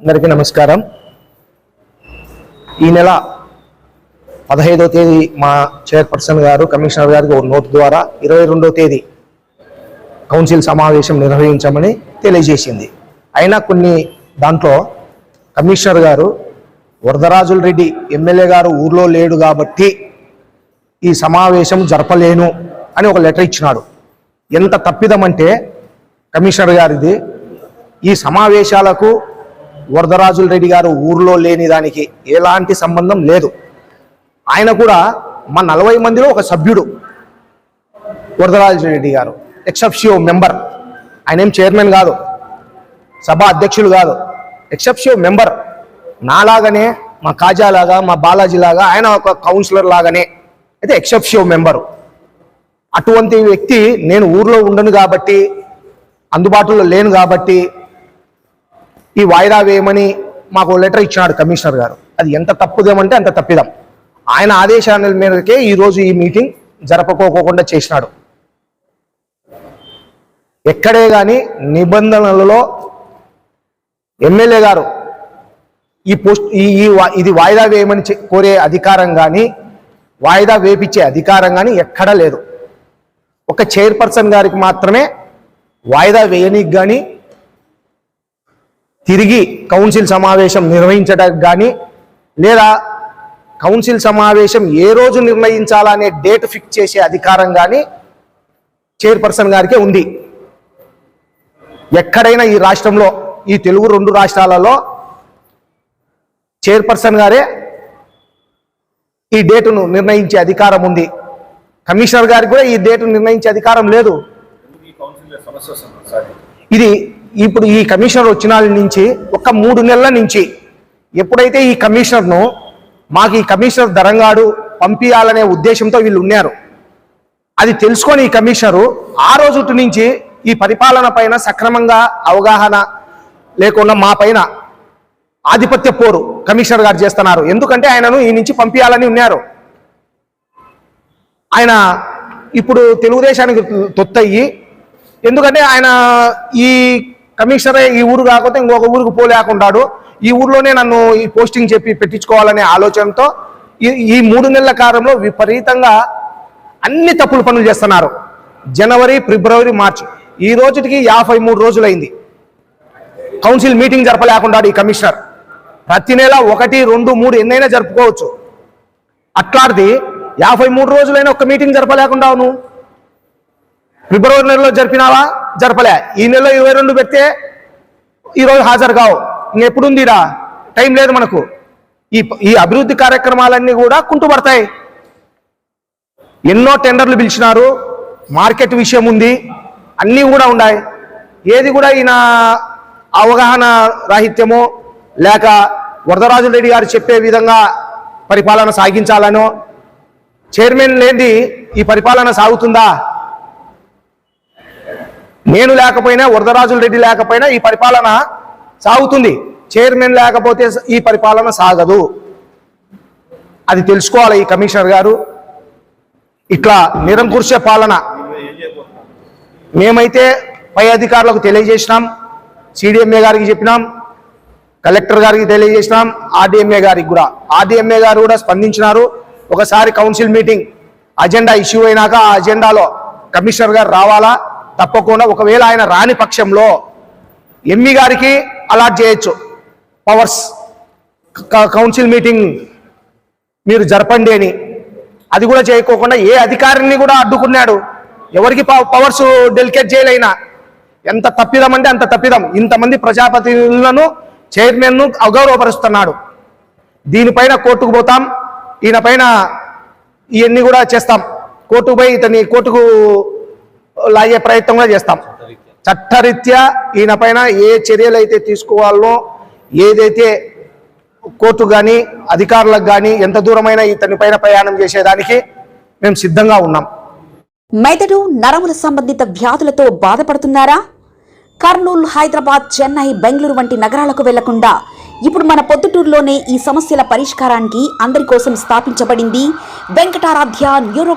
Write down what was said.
అందరికీ నమస్కారం. ఈ నెల పదహైదో తేదీ మా చైర్పర్సన్ గారు కమిషనర్ గారికి ఒక నోటు ద్వారా ఇరవై రెండో తేదీ కౌన్సిల్ సమావేశం నిర్వహించమని తెలియజేసింది. అయినా కొన్ని దాంట్లో కమిషనర్ గారు వరదరాజుల రెడ్డి ఎమ్మెల్యే గారు ఊర్లో లేడు కాబట్టి ఈ సమావేశం జరపలేను అని ఒక లెటర్ ఇచ్చినాడు. ఎంత తప్పిదమంటే కమిషనర్ గారిది ఈ సమావేశాలకు వరదరాజుల రెడ్డి గారు ఊర్లో లేని దానికి ఎలాంటి సంబంధం లేదు. ఆయన కూడా మా నలభై మందిలో ఒక సభ్యుడు వరదరాజు రెడ్డి గారు ఎక్సెప్షియో మెంబర్. ఆయన ఏం చైర్మన్ కాదు సభ అధ్యక్షులు కాదు ఎక్సెప్షియో మెంబర్. నాలాగానే మా కాజాలాగా మా బాలాజీ లాగా ఆయన ఒక కౌన్సిలర్ లాగానే అయితే ఎక్సెప్షియో మెంబరు. అటువంటి వ్యక్తి నేను ఊర్లో ఉండను కాబట్టి అందుబాటులో లేను కాబట్టి ఈ వాయిదా వేయమని మాకు లెటర్ ఇచ్చినాడు కమిషనర్ గారు. అది ఎంత తప్పుదేమంటే అంత తప్పిదం. ఆయన ఆదేశాల మేరకే ఈరోజు ఈ మీటింగ్ జరపకోకుండా చేసినాడు. ఎక్కడే కానీ నిబంధనలలో ఎమ్మెల్యే గారు ఈ పోస్ట్ ఈ ఈ ఇది వాయిదా వేయమని కోరే అధికారం కానీ వాయిదా వేపించే అధికారం కానీ ఎక్కడా లేదు. ఒక చైర్పర్సన్ గారికి మాత్రమే వాయిదా వేయనీకి కానీ తిరిగి కౌన్సిల్ సమావేశం నిర్వహించడానికి కానీ లేదా కౌన్సిల్ సమావేశం ఏ రోజు నిర్ణయించాలనే డేట్ ఫిక్స్ చేసే అధికారం కానీ చైర్పర్సన్ గారికే ఉంది. ఎక్కడైనా ఈ రాష్ట్రంలో ఈ తెలుగు రెండు రాష్ట్రాలలో చైర్పర్సన్ గారే ఈ డేటును నిర్ణయించే అధికారం ఉంది. కమిషనర్ గారికి కూడా ఈ డేటును నిర్ణయించే అధికారం లేదు. ఇది ఇప్పుడు ఈ కమిషనర్ వచ్చిన నుంచి ఒక మూడు నెలల నుంచి ఎప్పుడైతే ఈ కమిషనర్ను మాకు ఈ కమిషనర్ దరంగాడు పంపించాలనే ఉద్దేశంతో వీళ్ళు ఉన్నారు. అది తెలుసుకొని ఈ కమిషనరు ఆ రోజు నుంచి ఈ పరిపాలన పైన సక్రమంగా అవగాహన లేకుండా మా పైన ఆధిపత్య పోరు కమిషనర్ గారు చేస్తున్నారు. ఎందుకంటే ఆయనను ఈ నుంచి పంపించాలని ఉన్నారు. ఆయన ఇప్పుడు తెలుగుదేశానికి తొత్తయ్యి. ఎందుకంటే ఆయన ఈ కమిషనరే ఈ ఊరు కాకపోతే ఇంకొక ఊరికి పోలేకుంటాడు ఈ ఊర్లోనే నన్ను ఈ పోస్టింగ్ చెప్పి పెట్టించుకోవాలనే ఆలోచనతో ఈ ఈ మూడు నెలల కాలంలో విపరీతంగా అన్ని తప్పులు పనులు చేస్తున్నారు. జనవరి ఫిబ్రవరి మార్చి. ఈ రోజుకి యాభై మూడు రోజులైంది. కౌన్సిల్ మీటింగ్ జరపలేకుండా ఈ కమిషనర్. ప్రతి నెల ఒకటి రెండు మూడు ఎన్నైనా జరుపుకోవచ్చు. అట్లాంటిది యాభై మూడు రోజులైనా ఒక మీటింగ్ జరపలేకుండా నువ్వు ఫిబ్రవరి నెలలో జరిపినావా? జరపలే. ఈ నెలలో ఇరవై రెండు పెడితే ఈరోజు హాజరు కావు. ఇంకెప్పుడుందిరా టైం లేదు మనకు. ఈ ఈ అభివృద్ధి కార్యక్రమాలన్నీ కూడా కుంటుపడతాయి. ఎన్నో టెండర్లు పిలిచినారు. మార్కెట్ విషయం ఉంది. అన్నీ కూడా ఉన్నాయి. ఏది కూడా ఈయన అవగాహన రాహిత్యమో లేక వరదరాజు రెడ్డి గారు చెప్పే విధంగా పరిపాలన సాగించాలనో చైర్మన్ లేని ఈ పరిపాలన సాగుతుందా? నేను లేకపోయినా వరదరాజుల రెడ్డి లేకపోయినా ఈ పరిపాలన సాగుతుంది. చైర్మన్ లేకపోతే ఈ పరిపాలన సాగదు. అది తెలుసుకోవాలి ఈ కమిషనర్ గారు. ఇట్లా నిరంకుశ పాలన. మేమైతే పై అధికారులకు తెలియజేసినాం సిడిఎంఏ గారికి చెప్పినాం కలెక్టర్ గారికి తెలియజేసినాం ఆర్డీఎంఏ గారికి కూడా. ఆర్డీఎంఏ గారు కూడా స్పందించినారు. ఒకసారి కౌన్సిల్ మీటింగ్ అజెండా ఇష్యూ అయినాక ఆ అజెండాలో కమిషనర్ గారు రావాలా? తప్పకుండా ఒకవేళ ఆయన రాని పక్షంలో ఎంఈ గారికి అలాట్ చేయొచ్చు. పవర్స్ క- కౌన్సిల్ మీటింగ్ మీరు జరపండి అని. అది కూడా చేయకోకుండా ఏ అధికారిని కూడా అడ్డుకున్నాడు. ఎవరికి పవర్స్ డెలికేట్ చేయలేనా ఎంత తప్పిదం అంటే అంత తప్పిదం. ఇంతమంది ప్రజాప్రతినిధులను చైర్మన్ను అగౌరవపరుస్తున్నాడు. దీనిపైన కోర్టుకు పోతాం. ఈయన పైన ఇవన్నీ కూడా చేస్తాం. కోర్టుకు పోయి ఇతని కోర్టుకు లాగే ప్రయత్నం కూడా చేస్తాం. చట్టరీత్యా ఈయన పైన ఏ చర్యలు అయితే తీసుకోవాలో ఏదైతే కోర్టు కానీ అధికారులకు కానీ ఎంత దూరమైన ఇతని పైన ప్రయాణం చేసేదానికి మేము సిద్ధంగా ఉన్నాం. మెదడు నరముల సంబంధిత వ్యాధులతో బాధపడుతున్నారా? కర్నూలు హైదరాబాద్ చెన్నై బెంగళూరు వంటి నగరాలకు వెళ్ళకుండా ఇప్పుడు మన పొద్దుటూరులోనే ఈ సమస్యల పరిష్కారానికి అందరి కోసం స్థాపించబడింది వెంకటారాధ్య న్యూరో